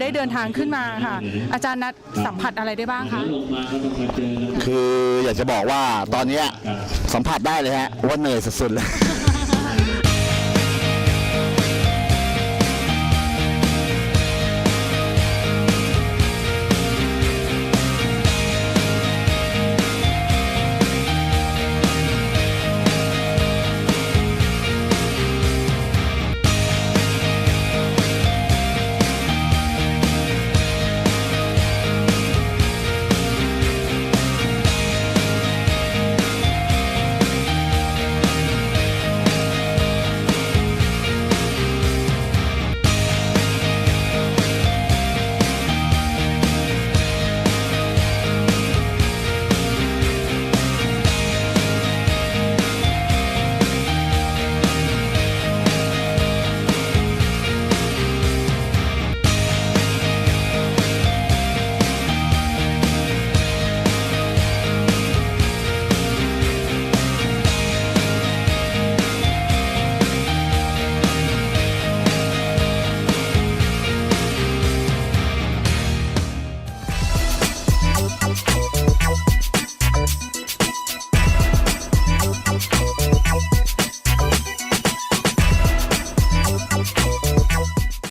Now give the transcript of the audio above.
ได้เดินทางขึ้นมาค่ะ อาจารย์นัดสัมผัสอะไรได้บ้างคะ คืออยากจะบอกว่าตอนเนี้ยสัมผัสได้เลยฮะว่าเหนื่อยสุดๆเลย